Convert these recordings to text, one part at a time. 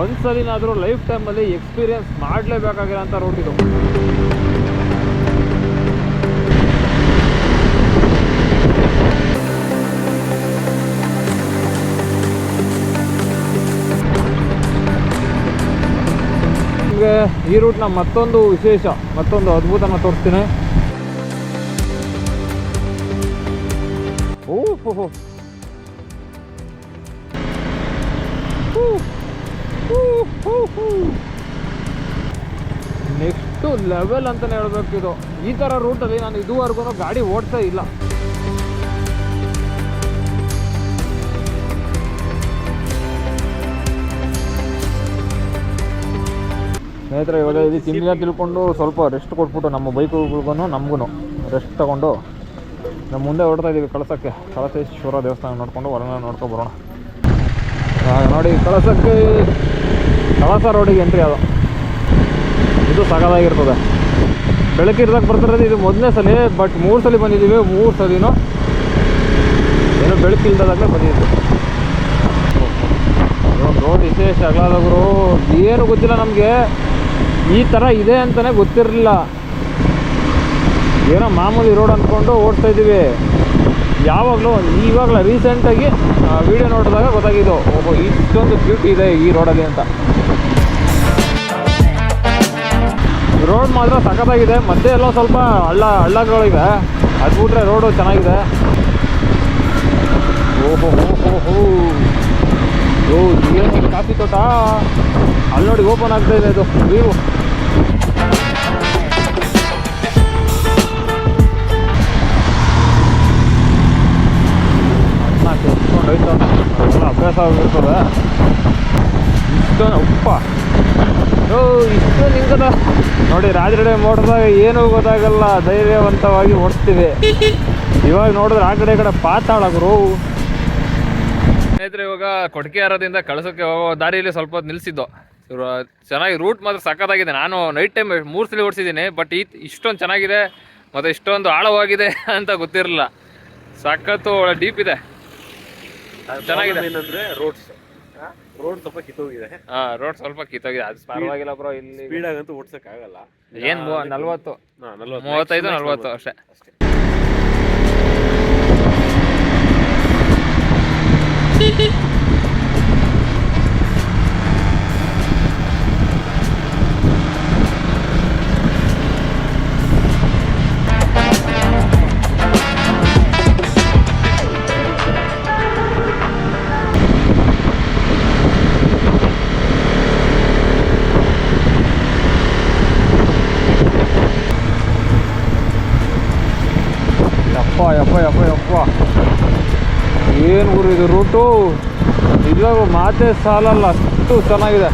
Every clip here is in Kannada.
ಒಂದ್ಸಲಿನಾದರೂ ಲೈಫ್ ಟೈಮಲ್ಲಿ ಎಕ್ಸ್ಪೀರಿಯನ್ಸ್ ಮಾಡಲೇಬೇಕಾಗಿರೋಂಥ ರೋಡ್ ಇದು. ನಿಮಗೆ ಈ ರೂಟ್ನ ಮತ್ತೊಂದು ವಿಶೇಷ, ಮತ್ತೊಂದು ಅದ್ಭುತನ ತೋರಿಸ್ತೀನಿ. ಓಹ್ ನೆಕ್ಸ್ಟು ಲೆವೆಲ್ ಅಂತಲೇ ಹೇಳ್ಬೇಕು ಇದು. ಈ ಥರ ರೂಟಲ್ಲಿ ನಾನು ಇದುವರೆಗೂ ಗಾಡಿ ಓಡ್ತಾ ಇಲ್ಲ. ಸ್ನೇಹಿತರೆ, ಇವಾಗ ಇದು ತಿಂಡಿನ ತಿಳ್ಕೊಂಡು ಸ್ವಲ್ಪ ರೆಸ್ಟ್ ಕೊಟ್ಬಿಟ್ಟು ನಮ್ಮ ಬೈಕುಗಳಿಗೂ ನಮಗೂ ರೆಸ್ಟ್ ತಗೊಂಡು ನಮ್ಮ ಮುಂದೆ ಹೊಡ್ತಾ ಇದ್ದೀವಿ ಕಳಸಕ್ಕೆ. ಕಳಸೇಶ್ವರ ದೇವಸ್ಥಾನ ನೋಡಿಕೊಂಡು ಹೊರಗಡೆ ನೋಡ್ಕೊಂಡು ಬರೋಣ. ನೋಡಿ ಕಳಸಕ್ಕೆ. ಕಳಸ ರೋಡಿಗೆ ಎಂಟ್ರಿ ಅದು. ಇದು ಸಗದಾಗಿರ್ತದೆ ಬೆಳಕಿರ್ದಾಗ ಬರ್ತಿರೋದು ಇದು ಮೊದಲನೇ ಸಲ ಬಟ್ ಮೂರು ಸಲ ಬಂದಿದ್ದೀವಿ ಮೂರು ಸಲಿನೂ ಏನೋ ಬೆಳಕಿಲ್ದಾಗಲೇ ಬಂದಿದ್ದು ರೋಡ್ ವಿಶೇಷ ಅಗಲಾದವರು, ಏನು ಗೊತ್ತಿಲ್ಲ ನಮಗೆ. ಈ ಥರ ಇದೆ ಅಂತಲೇ ಗೊತ್ತಿರಲಿಲ್ಲ. ಏನೋ ಮಾಮೂಲಿ ರೋಡ್ ಅಂದ್ಕೊಂಡು ಓಡ್ತಾ ಇದ್ದೀವಿ. ಯಾವಾಗಲೂ ಇವಾಗಲ ರೀಸೆಂಟಾಗಿ ವಿಡಿಯೋ ನೋಡಿದಾಗ ಗೊತ್ತಾಗಿದ್ದು, ಓಹೋ, ಇಷ್ಟೊಂದು ಬ್ಯೂಟಿ ಇದೆ ಈ ರೋಡಲ್ಲಿ ಅಂತ. ರೋಡ್ ಮಾತ್ರ ಸಖತ್ತಾಗಿದೆ. ಮತ್ತೆ ಎಲ್ಲೋ ಸ್ವಲ್ಪ ಹಳ್ಳ ಹಳ್ಳಗಳಿವೆ ಅದು ಬಿಟ್ರೆ ರೋಡು ಚೆನ್ನಾಗಿದೆ. ಓಹೋ, ಹೋ ಹೋ ಹೋ. ಓ ಏನು ಕಾಫಿ ತೋಟ. ಅಲ್ಲಿ ನೋಡಿ ಓಪನ್ ಆಗ್ತಾ ಇದೆ ಅದು ಅದೆಲ್ಲ ಅಭ್ಯಾಸ ಆಗಿರ್ತದೆ ಇಷ್ಟೊಂದು ಉಪ್ಪ. ಓ ಇಷ್ಟು ನಿಂಗದ. ನೋಡಿ ರಾಜರಡೆ ಮೋಡದಾಗ ಏನೂ ಗೊತ್ತಾಗಲ್ಲ. ಧೈರ್ಯವಂತವಾಗಿ ಓಡಿಸ್ತೀವಿ ಇವಾಗ ನೋಡಿದ್ರೆ ಆ ಕಡೆ ಕಡೆ ಪಾತಾಳ ಗುರು. ಸ್ನೇಹಿತರೆ ಇವಾಗ ಕೊಡಕೆಯಾರದಿಂದ ಕಳಸಕ್ಕೆ ಹೋಗೋ ದಾರಿಯಲ್ಲಿ ಸ್ವಲ್ಪ ಹೊತ್ತು ನಿಲ್ಲಿಸಿದ್ದು ಇವ್ರು ಚೆನ್ನಾಗಿ ರೂಟ್ ಮಾತ್ರ ಸಕ್ಕತ್ತಾಗಿದೆ ನಾನು ನೈಟ್ ಟೈಮ್ ಮೂರು ಸಲ ಓಡಿಸಿದ್ದೀನಿ ಬಟ್ ಈ ಇಷ್ಟೊಂದು ಚೆನ್ನಾಗಿದೆ ಮತ್ತು ಇಷ್ಟೊಂದು ಆಳವಾಗಿದೆ ಅಂತ ಗೊತ್ತಿರಲಿಲ್ಲ. ಸಖತ್ತು ಒಳ್ಳೆ ಡೀಪ್ ಇದೆ. ಚೆನ್ನಾಗಿದೆ. ರೂಟ್ಸ್ ರೋಡ್ಸ್ ರೋಡ್ ಸ್ವಲ್ಪ ಕಿತ್ತೋಗಿದೆ. ಹಾ ರೋಡ್ ಸ್ವಲ್ಪ ಕಿತ್ತೋಗಿದೆ. ಅದು ಪರವಾಗಿಲ್ಲ ಬ್ರೋ ಇಲ್ಲಿ ಸ್ಪೀಡ್ ಆಗಂತೂ ಓಡ್ಸಕ್ ಆಗಲ್ಲ ಏನು ನಲ್ವತ್ತು? ನಲ್ವತ್ತು. ಮೂವತ್ತೈದು ನಲ್ವತ್ತು ಅಷ್ಟೇ. ಅಷ್ಟೇ. ಯಪ್ಪ ಯಪ್ಪ ಯಪ್ಪ ಏನು ಗುರು ಇದು ರೂಟು ನಿಜವಾಗೂ ಮಾತೇ ಸಾಲಲ್ಲ ಅಷ್ಟು ಚೆನ್ನಾಗಿದೆ.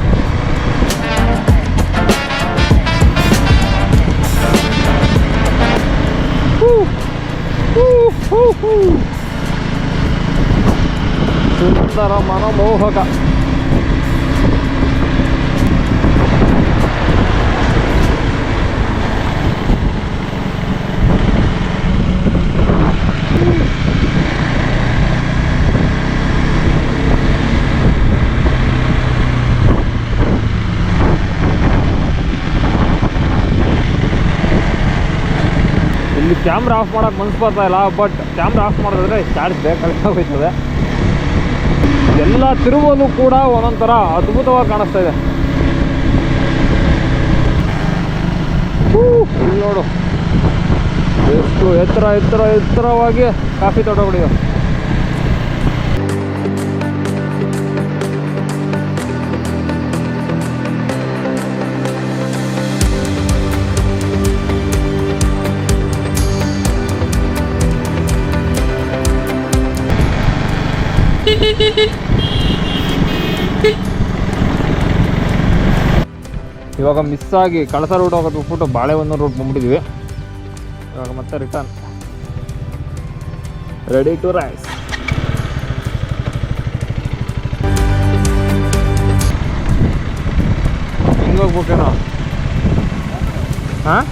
ಸುಂದರ ಮನಮೋಹಕ. ಕ್ಯಾಮ್ರಾ ಆಫ್ ಮಾಡೋಕ್ಕೆ ಮನ್ಸು ಬರ್ತಾ ಇಲ್ಲ ಬಟ್ ಕ್ಯಾಮ್ರಾ ಆಫ್ ಮಾಡಿದ್ರೆ ಚಾರ್ಜ್ ಬೇಕಾಗ್ತಾ ಹೋಗ್ತದೆ. ಎಲ್ಲ ತಿರುವಲು ಕೂಡ ಒಂದೊಂಥರ ಅದ್ಭುತವಾಗಿ ಕಾಣಿಸ್ತಾ ಇದೆ. ನೋಡು. ಎಷ್ಟು ಎತ್ತರ ಎತ್ತರ, ಎತ್ತರವಾಗಿ ಕಾಫಿ ತೋಟಗಳಿವೆ. ಇವಾಗ ಮಿಸ್ ಆಗಿ ಕಳಸ ರೂಟ್ ಹೋಗೋದು ಬಿಟ್ಬಿಟ್ಟು ಬಾಳೆಹೊನ್ನೂರು ರೂಟ್ ಬಂದ್ಬಿಟ್ಟಿದ್ವಿ. ಇವಾಗ ಮತ್ತೆ ರಿಟರ್ನ್ ರೆಡಿ ಟು ರೈಸ್ ಹಿಂಗೆ ಹೋಗ್ಬೇಕೇನೋ ಹಾಂ?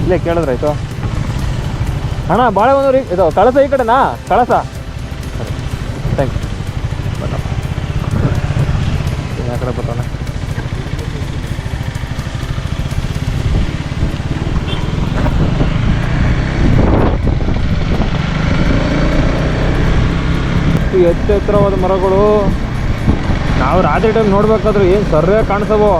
ಇಲ್ಲೇ ಕೇಳಿದ್ರಾಯ್ತು. ಅಣ್ಣ, ಬಾಳೆಹೊನ್ನೂರು ಇದು ಕಳಸ ಈ ಕಡೆನಾ? ಕಳಸ? ಥ್ಯಾಂಕ್ ಯು ಕಡೆ ಬರ್ತಾನೆ ಎತ್ತ ಎತ್ತರವಾದ ಮರಗಳು. ನಾವು ರಾತ್ರಿ ಟೈಮ್ ನೋಡ್ಬೇಕಾದ್ರೆ ಏನು ಸರ್ವೇ ಕಾಣಿಸವೋ.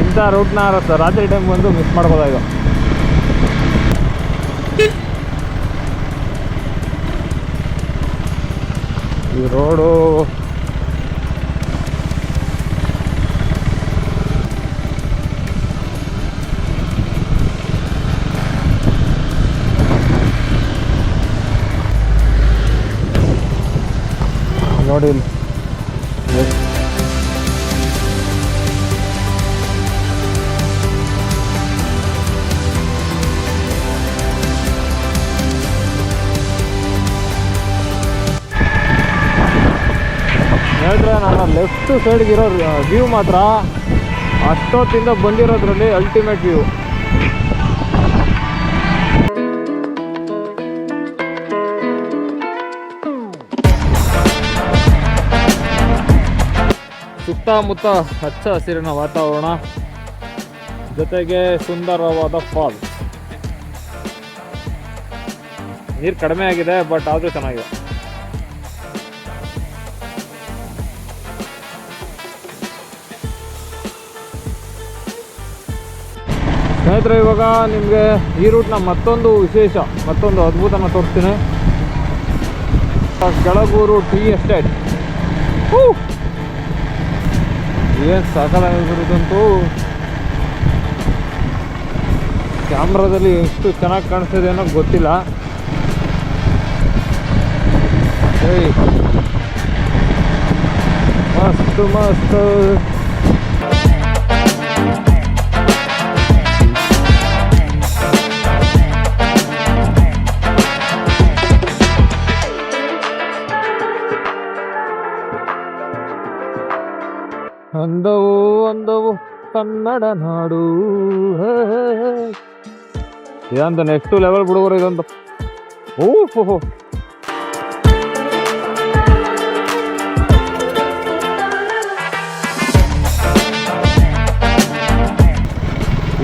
ಇಂಥ ರೂಟ್ನ ರಾತ್ರಿ ಟೈಮ್ ಬಂದು ಮಿಸ್ ಮಾಡ್ಬೋದಾಗ ಈ ರೋಡು. ನೋಡಿ ಇಲ್ಲಿ. ಹೇಳಿದ್ರೆ ನನ್ನ ಲೆಫ್ಟ್ ಸೈಡ್ಗೆ ಇರೋ ವ್ಯೂ ಮಾತ್ರ ಅಷ್ಟೊತ್ತಿಂದ ಬಂದಿರೋದ್ರಲ್ಲಿ ಅಲ್ಟಿಮೇಟ್ ವ್ಯೂ ಸುತ್ತಮುತ್ತ ಹಚ್ಚ ಹಸಿರಿನ ವಾತಾವರಣ, ಜೊತೆಗೆ ಸುಂದರವಾದ ಫಾಲ್ ನೀರು ಕಡಿಮೆ ಆಗಿದೆ ಬಟ್ ಆದರೂ ಚೆನ್ನಾಗಿದೆ. ಸ್ನೇಹಿತರೆ, ಇವಾಗ ನಿಮಗೆ ಈ ರೂಟ್ನ ಮತ್ತೊಂದು ವಿಶೇಷ, ಮತ್ತೊಂದು ಅದ್ಭುತನ ತೋರಿಸ್ತೀನಿ. ಕೆಳಗೂರು ಟೀ ಎಸ್ಟೇಟ್ ಏನು ಸಾಕಾಗಿರುವುದಂತೂ ಕ್ಯಾಮ್ರಾದಲ್ಲಿ ಎಷ್ಟು ಚೆನ್ನಾಗಿ ಕಾಣಿಸ್ತಿದೆ ಅನ್ನೋ ಗೊತ್ತಿಲ್ಲ. ಮಸ್ತ್ ಮಸ್ತ್. ಅಂದವು ಅಂದವು ಕನ್ನಡ ನಾಡು. ಇದಂತ ನೆಕ್ಸ್ಟ್ ಲೆವೆಲ್ ಬಿಡುಗರು ಇದಂತ ಓ ಹೋ.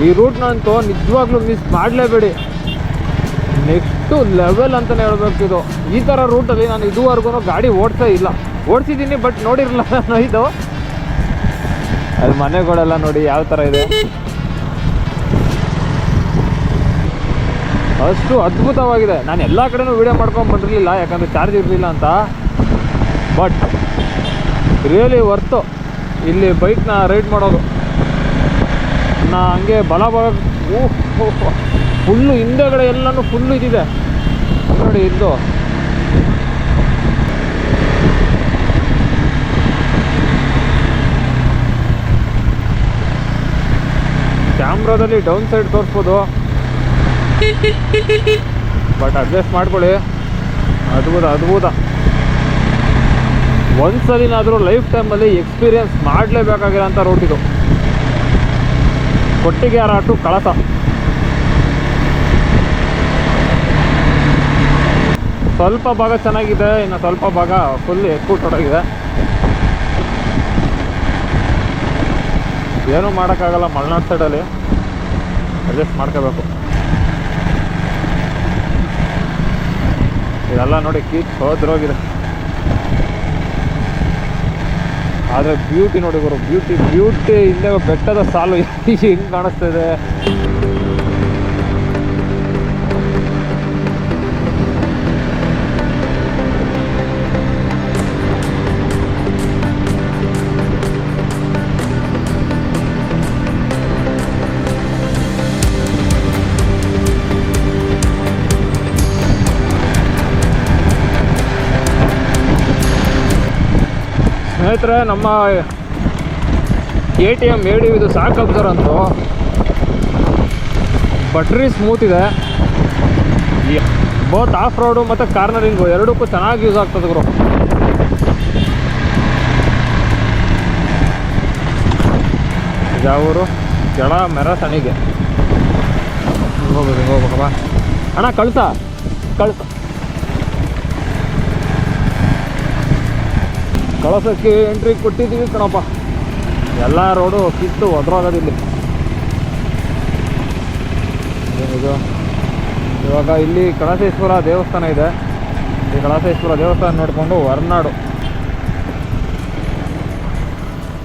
ಈ ರೂಟ್ನಂತೂ ನಿಜವಾಗ್ಲೂ ಮಿಸ್ ಮಾಡಲೇಬೇಡಿ. ನೆಕ್ಸ್ಟು ಲೆವೆಲ್ ಅಂತಲೇ ಇದು. ಈ ಥರ ರೂಟಲ್ಲಿ ನಾನು ಇದುವರೆಗೂ ಗಾಡಿ ಓಡಿಸೇ ಇಲ್ಲ. ಓಡಿಸಿದ್ದೀನಿ ಬಟ್ ನೋಡಿರಲ್ಲ ನಾನು ಇದು. ಅದು ಮನೆಗಳೆಲ್ಲ ನೋಡಿ ಯಾವ ಥರ ಇದೆ. ಅಷ್ಟು ಅದ್ಭುತವಾಗಿದೆ. ನಾನು ಎಲ್ಲ ಕಡೆನೂ ವಿಡಿಯೋ ಮಾಡ್ಕೊಂಡು ಬಂದಿರಲಿಲ್ಲ, ಯಾಕಂದರೆ ಚಾರ್ಜ್ ಇರಲಿಲ್ಲ ಅಂತ. ಬಟ್ ರಿಯಲಿ ವರ್ತು ಇಲ್ಲಿ ಬೈಕ್ನ ರೈಡ್ ಮಾಡೋದು. ನಾ ಹಂಗೆ ಬಲ ಬಲ ಫುಲ್ಲು ಹಿಂದೆಗಡೆ ಎಲ್ಲನೂ ಫುಲ್ಲು ಇದಿದೆ. ನೋಡಿ ಇದು. ಕ್ಯಾಮ್ರಾದಲ್ಲಿ ಡೌನ್ ಸೈಡ್ ತೋರಿಸ್ಬೋದು. ಬಟ್ ಅಡ್ಜಸ್ಟ್ ಮಾಡ್ಕೊಳ್ಳಿ. ಅದ್ಭುತ ಅದ್ಭುತ. ಒಂದ್ಸಲಿನಾದರೂ ಲೈಫ್ ಟೈಮಲ್ಲಿ ಎಕ್ಸ್ಪೀರಿಯನ್ಸ್ ಮಾಡಲೇಬೇಕಾಗಿರೋಂಥ ಇದು. ಕೊಟ್ಟಿಗೆ ಹಾರಾಟು ಕಳಸ. ಸ್ವಲ್ಪ ಭಾಗ ಚೆನ್ನಾಗಿದೆ, ಇನ್ನು ಸ್ವಲ್ಪ ಭಾಗ ಫುಲ್ ಎಕ್ಕೂಟೋಡಾಗಿದೆ ಏನೂ ಮಾಡೋಕ್ಕಾಗಲ್ಲ, ಮಲ್ನಾಡ್ ಸೈಡಲ್ಲಿ ಅಡ್ಜಸ್ಟ್ ಮಾಡ್ಕೋಬೇಕು. ಇದೆಲ್ಲ ನೋಡಿ ಕೀಚ್ ಹೋದ್ರೋಗಿದೆ ಆದರೆ ಬ್ಯೂಟಿ ನೋಡಿ ಗುರು ಬ್ಯೂಟಿ ಬ್ಯೂಟಿ ಹಿಂದೆ ಬೆಟ್ಟದ ಸಾಲು ಹೆಂಗೆ ಕಾಣಿಸ್ತಾ ಇದೆ ಸ್ನೇಹಿತರೆ, ನಮ್ಮ ಎ ಟಿ ಎಂ ಏಡಿ ಇದು ಸಾಕ್ ಅಬ್ಸರ್ ಅಂತು ಬಟ್ರಿ ಸ್ಮೂತ್ ಇದೆ. ಬೋತ್ ಆಫ್ ರೋಡು ಮತ್ತು ಕಾರ್ನರಿಂಗು ಎರಡಕ್ಕೂ ಚೆನ್ನಾಗಿ ಯೂಸ್ ಆಗ್ತದೆ ಗುರು. ಯಾವೂರು ಜಡ ಮೆರ ಸಣಿಗೆ ಹೋಗ್ಬೇಕು ಹೋಗ್ಬೇಕಪ್ಪ. ಅಣ್ಣ, ಕಳ್ಸ ಕಳ್ಸ. ಕಳಸಕ್ಕೆ ಎಂಟ್ರಿ ಕೊಟ್ಟಿದ್ದೀವಿ ಕಣಪ್ಪ. ಎಲ್ಲ ರೋಡು ಕಿತ್ತು ಒದ್ರೋಗೋದಿಲ್ಲಿ. ಇದು ಇವಾಗ ಇಲ್ಲಿ ಕಳಸೇಶ್ವರ ದೇವಸ್ಥಾನ ಇದೆ. ಈ ಕಳಸೇಶ್ವರ ದೇವಸ್ಥಾನ ನೋಡಿಕೊಂಡು ಹೊರನಾಡು.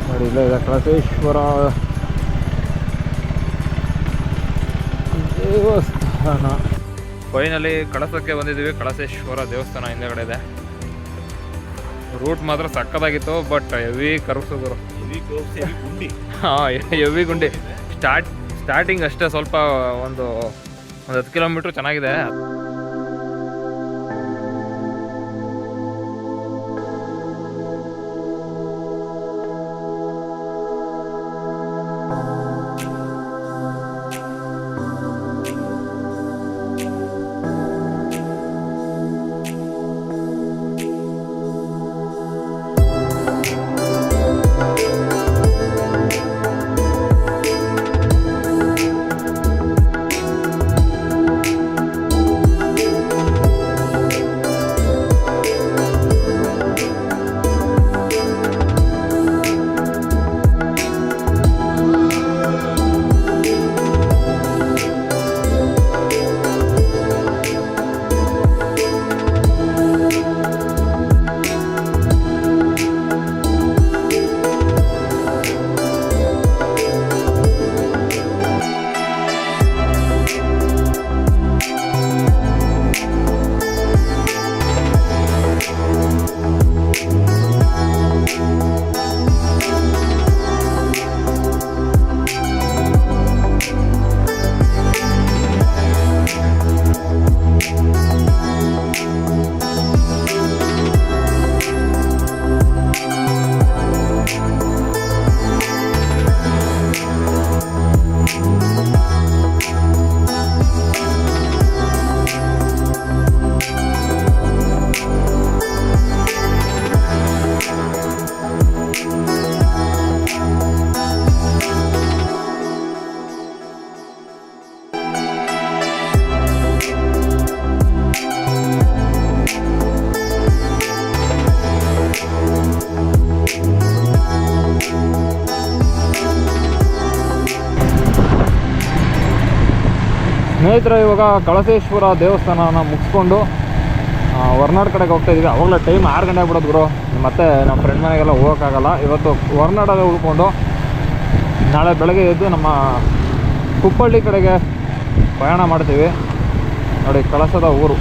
ನೋಡಿ, ಇಲ್ಲೇ ಇದೆ ಕಳಸೇಶ್ವರ ದೇವಸ್ಥಾನ. ಫೈನಲಿ ಕಳಸಕ್ಕೆ ಬಂದಿದ್ದೀವಿ. ಕಳಸೇಶ್ವರ ದೇವಸ್ಥಾನ ಹಿಂದೆಗಡೆ ಇದೆ. ರೂಟ್ ಮಾತ್ರ ಸಕ್ಕದಾಗಿತ್ತು ಬಟ್ ಹೆವಿ ಕರ್ಸೋದ್ರು ಹಾಂ ಹೆವಿ ಗುಂಡಿ. ಸ್ಟಾರ್ಟ್ ಸ್ಟಾರ್ಟಿಂಗ್ ಅಷ್ಟೇ ಸ್ವಲ್ಪ ಒಂದು ಒಂದು ಹತ್ತು ಕಿಲೋಮೀಟ್ರ್ ಚೆನ್ನಾಗಿದೆ. ಸ್ನೇಹಿತರೆ, ಇವಾಗ ಕಳಸೇಶ್ವರ ದೇವಸ್ಥಾನನ ಮುಗಿಸ್ಕೊಂಡು ಹೊರ್ನಾಡು ಕಡೆಗೆ ಹೋಗ್ತಾ ಇದ್ದೀವಿ ಅವಾಗಲೇ ಟೈಮ್ ಆರು ಗಂಟೆ ಆಗ್ಬಿಡೋದು ಗುರು. ಮತ್ತೆ ನಮ್ಮ ಫ್ರೆಂಡ್ ಮನೆಗೆಲ್ಲ ಹೋಗೋಕ್ಕಾಗಲ್ಲ. ಇವತ್ತು ಹೊರ್ನಾಡಲ್ಲೇ ಉಳ್ಕೊಂಡು, ನಾಳೆ ಬೆಳಗ್ಗೆ ಎದ್ದು ನಮ್ಮ ಕುಪ್ಪಳ್ಳಿ ಕಡೆಗೆ ಪ್ರಯಾಣ ಮಾಡ್ತೀವಿ. ನೋಡಿ, ಕಳಸದ ಊರು.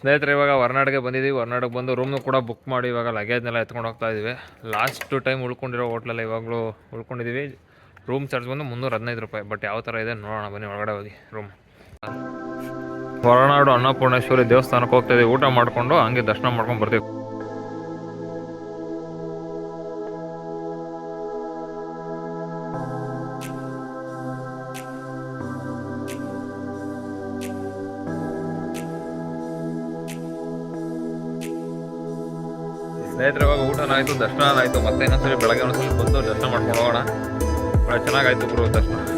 ಸ್ನೇಹಿತರೆ, ಇವಾಗ ಹೊರನಾಡಿಗೆ ಬಂದಿದ್ದೀವಿ ಹೊರನಾಡಿಗೆ ಬಂದು ರೂಮ್ನು ಕೂಡ ಬುಕ್ ಮಾಡಿ, ಇವಾಗ ಲಗೇಜ್ನೆಲ್ಲ ಎತ್ಕೊಂಡು ಹೋಗ್ತಾ ಇದ್ದೀವಿ ಲಾಸ್ಟ್ ಟೈಮ್ ಉಳ್ಕೊಂಡಿರೋ ಹೋಟ್ಲಲ್ಲಿ ಇವಾಗಲೂ ಉಳ್ಕೊಂಡಿದ್ದೀವಿ ರೂಮ್ ಚಾರ್ಜ್ ಬಂದು ಮುನ್ನೂರ ಹದಿನೈದು ರೂಪಾಯಿ. ಬಟ್ ಯಾವ ಥರ ಇದೆ ನೋಡೋಣ, ಬನ್ನಿ ಒಳಗಡೆ ಹೋಗಿ ರೂಮ್ ಹೊರನಾಡು ಅನ್ನಪೂರ್ಣೇಶ್ವರಿ ದೇವಸ್ಥಾನಕ್ಕೆ ಹೋಗ್ತಾ ಊಟ ಮಾಡಿಕೊಂಡು ಹಂಗೆ ದರ್ಶನ ಮಾಡ್ಕೊಂಡು ಬರ್ತೀವಿ. ಸ್ನೇಹಿತರೆ, ಇವಾಗ ಊಟನಾಯ್ತು, ದರ್ಶನ ಆಯಿತು. ಮತ್ತೆ ಇನ್ನೊಂದ್ಸರಿ ಬೆಳಗ್ಗೆ ಒಂದ್ಸಲಿ ಬಂದು ದರ್ಶನ ಮಾಡ್ಕೊಂಡು ಹೋಗೋಣ. ಚೆನ್ನಾಗಾಯ್ತು ಗುರು ದರ್ಶನ.